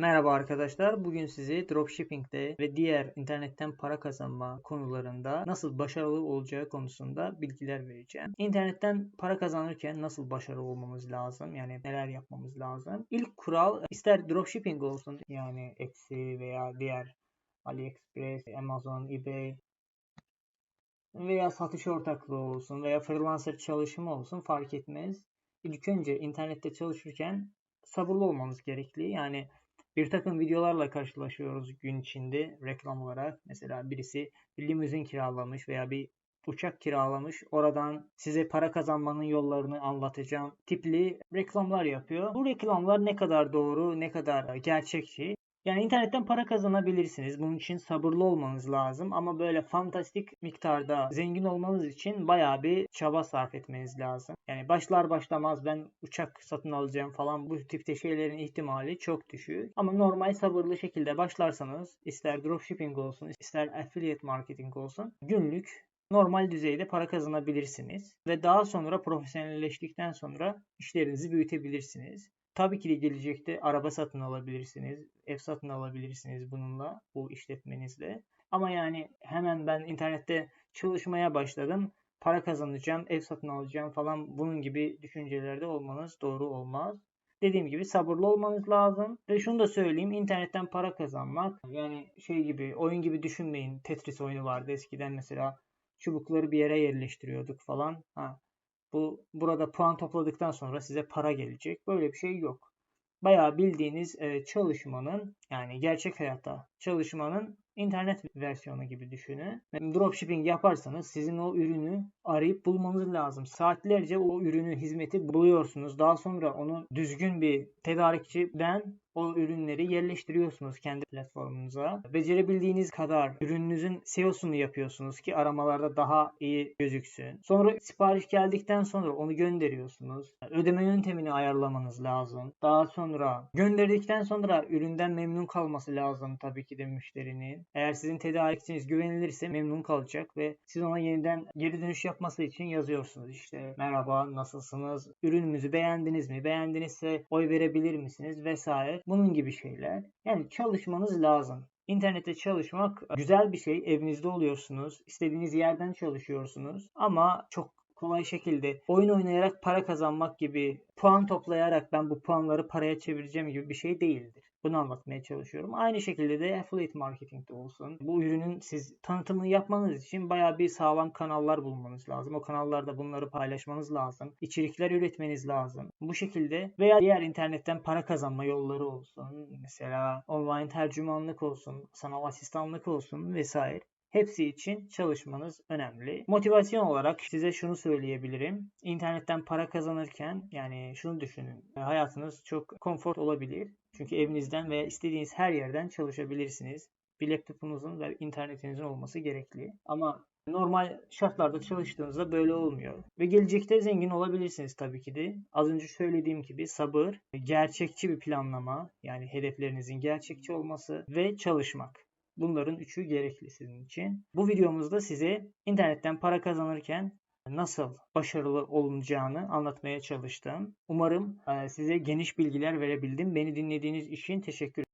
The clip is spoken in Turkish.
Merhaba arkadaşlar. Bugün sizi dropshipping'de ve diğer internetten para kazanma konularında nasıl başarılı olacağı konusunda bilgiler vereceğim. İnternetten para kazanırken nasıl başarılı olmamız lazım? Yani neler yapmamız lazım? İlk kural ister dropshipping olsun yani Etsy veya diğer AliExpress, Amazon, eBay veya satış ortaklığı olsun veya freelancer çalışımı olsun fark etmez. İlk önce internette çalışırken sabırlı olmamız gerekli. Yani bir takım videolarla karşılaşıyoruz gün içinde reklam olarak. Mesela birisi bir limuzin kiralamış veya bir uçak kiralamış. Oradan size para kazanmanın yollarını anlatacağım tipli reklamlar yapıyor. Bu reklamlar ne kadar doğru, ne kadar gerçekçi yani internetten para kazanabilirsiniz. Bunun için sabırlı olmanız lazım. Ama böyle fantastik miktarda zengin olmanız için bayağı bir çaba sarf etmeniz lazım. Yani başlar başlamaz ben uçak satın alacağım falan bu tipte şeylerin ihtimali çok düşük. Ama normal sabırlı şekilde başlarsanız ister dropshipping olsun ister affiliate marketing olsun günlük normal düzeyde para kazanabilirsiniz. Ve daha sonra profesyonelleştikten sonra işlerinizi büyütebilirsiniz. Tabii ki de gelecekte araba satın alabilirsiniz, ev satın alabilirsiniz bununla, bu işletmenizle. Ama yani hemen ben internette çalışmaya başladım, para kazanacağım, ev satın alacağım falan bunun gibi düşüncelerde olmanız doğru olmaz. Dediğim gibi sabırlı olmanız lazım. Ve şunu da söyleyeyim, internetten para kazanmak yani şey gibi, oyun gibi düşünmeyin. Tetris oyunu vardı eskiden mesela çubukları bir yere yerleştiriyorduk falan. Ha, bu burada puan topladıktan sonra size para gelecek. Böyle bir şey yok. Bayağı bildiğiniz e, çalışmanın yani gerçek hayatta çalışmanın internet versiyonu gibi düşünün. Dropshipping yaparsanız sizin o ürünü arayıp bulmanız lazım. Saatlerce o ürünü, hizmeti buluyorsunuz. Daha sonra onu düzgün bir tedarikçiden o ürünleri yerleştiriyorsunuz kendi platformunuza. Becerebildiğiniz kadar ürününüzün SEO'sunu yapıyorsunuz ki aramalarda daha iyi gözüksün. Sonra sipariş geldikten sonra onu gönderiyorsunuz. Ödeme yöntemini ayarlamanız lazım. Daha sonra gönderdikten sonra üründen memnun kalması lazım tabii ki de müşterinin. Eğer sizin tedarikçiniz güvenilirse memnun kalacak ve siz ona yeniden geri dönüş yapması için yazıyorsunuz. İşte merhaba nasılsınız? Ürünümüzü beğendiniz mi? Beğendinizse oy verebilir misiniz? Vesaire. Bunun gibi şeyler. Yani çalışmanız lazım. İnternette çalışmak güzel bir şey. Evinizde oluyorsunuz. istediğiniz yerden çalışıyorsunuz. Ama çok kolay şekilde oyun oynayarak para kazanmak gibi puan toplayarak ben bu puanları paraya çevireceğim gibi bir şey değildir. Bunu anlatmaya çalışıyorum. Aynı şekilde de affiliate marketingde olsun. Bu ürünün siz tanıtımını yapmanız için bayağı bir sağlam kanallar bulmanız lazım. O kanallarda bunları paylaşmanız lazım. İçerikler üretmeniz lazım. Bu şekilde veya diğer internetten para kazanma yolları olsun. Mesela online tercümanlık olsun, sanal asistanlık olsun vesaire. Hepsi için çalışmanız önemli. Motivasyon olarak size şunu söyleyebilirim. İnternetten para kazanırken yani şunu düşünün. Hayatınız çok konfor olabilir. Çünkü evinizden veya istediğiniz her yerden çalışabilirsiniz. Bir laptopunuzun ve internetinizin olması gerekli. Ama normal şartlarda çalıştığınızda böyle olmuyor. Ve gelecekte zengin olabilirsiniz tabii ki de. Az önce söylediğim gibi sabır, gerçekçi bir planlama, yani hedeflerinizin gerçekçi olması ve çalışmak. Bunların üçü gerekli sizin için. Bu videomuzda size internetten para kazanırken nasıl başarılı olunacağını anlatmaya çalıştım. Umarım size geniş bilgiler verebildim. Beni dinlediğiniz için teşekkür